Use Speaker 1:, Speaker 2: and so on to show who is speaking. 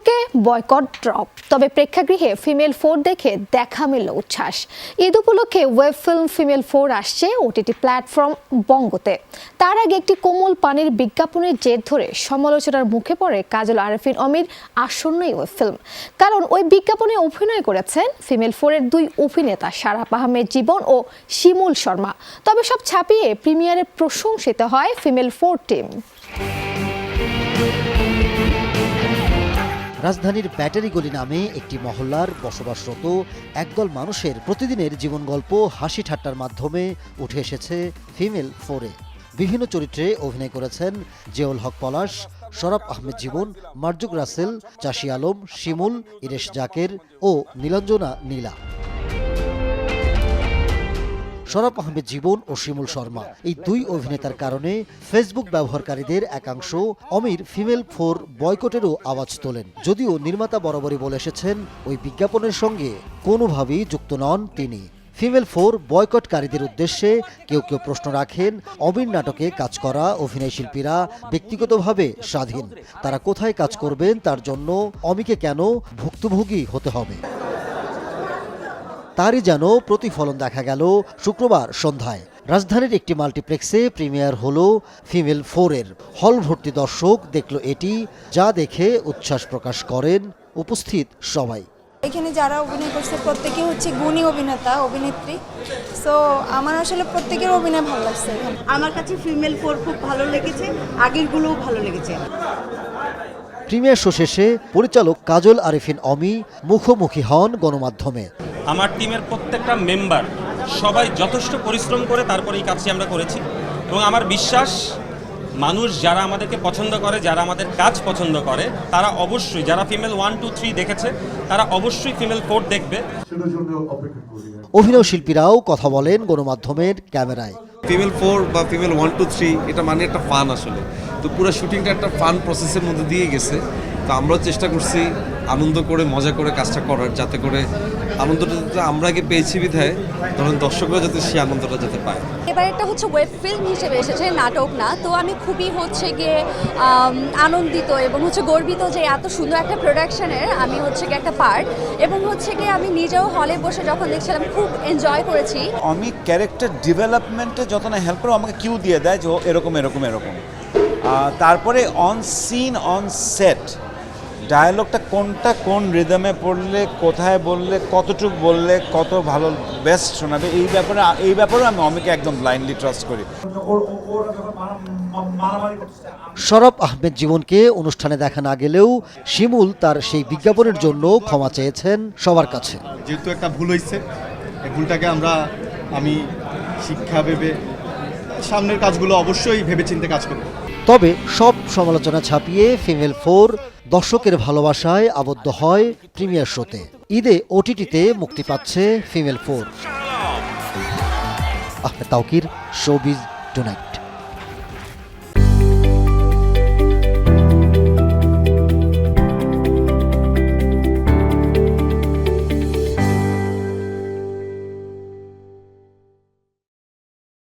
Speaker 1: ফেসবুকে boycott drop. তবে প্রেক্ষাগৃহে ফিমেল ফোর দেখে দেখা মিলল উচ্ছ্বাস। ঈদ উপলক্ষে ওয়েব ফিল্ম ফিমেল ফোর আসছে ওটিটি প্ল্যাটফর্ম বঙ্গতে। তার আগে একটি কোমল পানির বিজ্ঞাপনের জের ধরে সমালোচনার মুখে পড়ে কাজল আরেফিন অমির আসন্ন এই ওয়েব ফিল্ম। কারণ ওই বিজ্ঞাপনে অভিনয় করেছেন ফিমেল ফোরের দুই অভিনেতা সারাপ আহমেদ জীবন ও শিমুল শর্মা। তবে সব ছাপিয়ে প্রিমিয়ারে প্রশংসিত হয় ফিমেল ফোর টিম।
Speaker 2: রাজধানীর ব্যাটারি গলি নামে একটি মহল্লার বসবাসরত একদল মানুষের প্রতিদিনের জীবন গল্প হাসি ঠাট্টার মাধ্যমে উঠে এসেছে ফিমেল ফোরে। বিভিন্ন চরিত্রে অভিনয় করেছেন জেউল হক পলাশ শরাব আহমেদ জীবন, মার্জুক রাসেল, চাষি আলম, শিমুল, ইরেশ জাকের ও নীলাঞ্জনা নীলা। শরাব আহমেদ জীবন ও শিমুল শর্মা। এই দুই অভিনেতার কারণে ফেসবুক ব্যবহারকারীদের একাংশ অমির ফিমেল ফোর বয়কটেরও আওয়াজ তোলেন। যদিও নির্মাতা বরাবরই বলে এসেছেন, ওই বিজ্ঞাপনের সঙ্গে কোনোভাবেই যুক্ত নন তিনি। ফিমেল ফোর বয়কটকারীদের উদ্দেশ্যে কেউ কেউ প্রশ্ন রাখেন, অমির নাটকে কাজ করা অভিনয় শিল্পীরা ব্যক্তিগতভাবে স্বাধীন। তারা কোথায় কাজ করবেন তার জন্য অমিকে কেন ভুক্তভোগী হতে হবে? তারই যেন প্রতিফলন দেখা গেল শুক্রবার সন্ধ্যায়। রাজধানীর একটি মাল্টিপ্লেক্সে প্রিমিয়ার হল ফিমেল ফোরের। হল ভর্তি দর্শক দেখল এটি যা দেখে উচ্ছ্বাস প্রকাশ করেন উপস্থিত সবাই।
Speaker 3: এখানে যারা অভিনয় করছে প্রত্যেকে হচ্ছে গুণী অভিনেতা অভিনেত্রী। সো আমার আসলে প্রত্যেকের অভিনয় ভালো লাগছে।
Speaker 4: আমার কাছে ফিমেল ফোর খুব ভালো লেগেছে আগেরগুলোও ভালো লেগেছে।
Speaker 2: প্রিমিয়ার শো শেষে পরিচালক কাজল আরিফিন অমি মুখোমুখি হন গণমাধ্যমে।
Speaker 5: আমার টিমের প্রত্যেকটা মেম্বার সবাই যথেষ্ট পরিশ্রম করে তারপরে এই কাজটি আমরা করেছি এবং আমার বিশ্বাস মানুষ যারা আমাদেরকে পছন্দ করে যারা আমাদের কাজ পছন্দ করে তারা অবশ্যই যারা ফিমেল ওয়ান টু থ্রি দেখেছে তারা অবশ্যই ফিমেল ফোর দেখবে।
Speaker 2: অভিনয় শিল্পীরাও কথা বলেন গণমাধ্যমের ক্যামেরায়।
Speaker 6: ফিমেল ফোর বা ফিমেল ওয়ান টু থ্রি এটা মানে একটা ফান আসলে। তো পুরো শুটিংটা একটা ফান প্রসেসের মধ্যে দিয়ে গেছে। তো আমরাও চেষ্টা করছি আনন্দ করে মজা করে কাজটা করার যাতে করে আনন্দটা যাতে আমরা আগে পেয়েছি বিধায় ধরুন দর্শকরা যাতে সেই আনন্দটা যাতে পায়।
Speaker 7: এবার একটা হচ্ছে ওয়েব ফিল্ম হিসেবে এসেছে নাটক না। তো আমি খুবই হচ্ছে গিয়ে আনন্দিত এবং হচ্ছে গর্বিত যে এত সুন্দর একটা প্রোডাকশনের আমি হচ্ছে গিয়ে একটা পার্ট এবং হচ্ছে গিয়ে আমি নিজেও হলে বসে যখন দেখছিলাম খুব এনজয় করেছি।
Speaker 8: আমি ক্যারেক্টার ডেভেলপমেন্টে যত না হেল্প করে আমাকে কিউ দিয়ে দেয় যে এরকম এরকম এরকম। তারপরে অন সিন অন সেট ডায়ালগটা কোনটা কোন রিদমে পড়লে কোথায় বললে কতটুক বললে কত ভালো বেস্ট শোনাবে এই ব্যাপারে এই ব্যাপারেও আমি অমিকে একদম ব্লাইন্ডলি ট্রাস্ট করি।
Speaker 2: শরফ আহমেদ জীবনকে অনুষ্ঠানে দেখা না গেলেও শিমুল তার সেই বিজ্ঞাপনের জন্য ক্ষমা চেয়েছেন সবার কাছে।
Speaker 9: যেহেতু একটা ভুল হয়েছে এই ভুলটাকে আমরা আমি শিক্ষা ভেবে সামনের কাজগুলো অবশ্যই ভেবেচিন্তে কাজ করবে।
Speaker 2: তবে সব সমালোচনা ছাপিয়ে ফিমেল ফোর দর্শকের ভালোবাসায় আবদ্ধ হয় প্রিমিয়ার শোতে। ঈদে ওটিটিতে মুক্তি পাচ্ছে female four. Ahmed Taukir, showbiz tonight.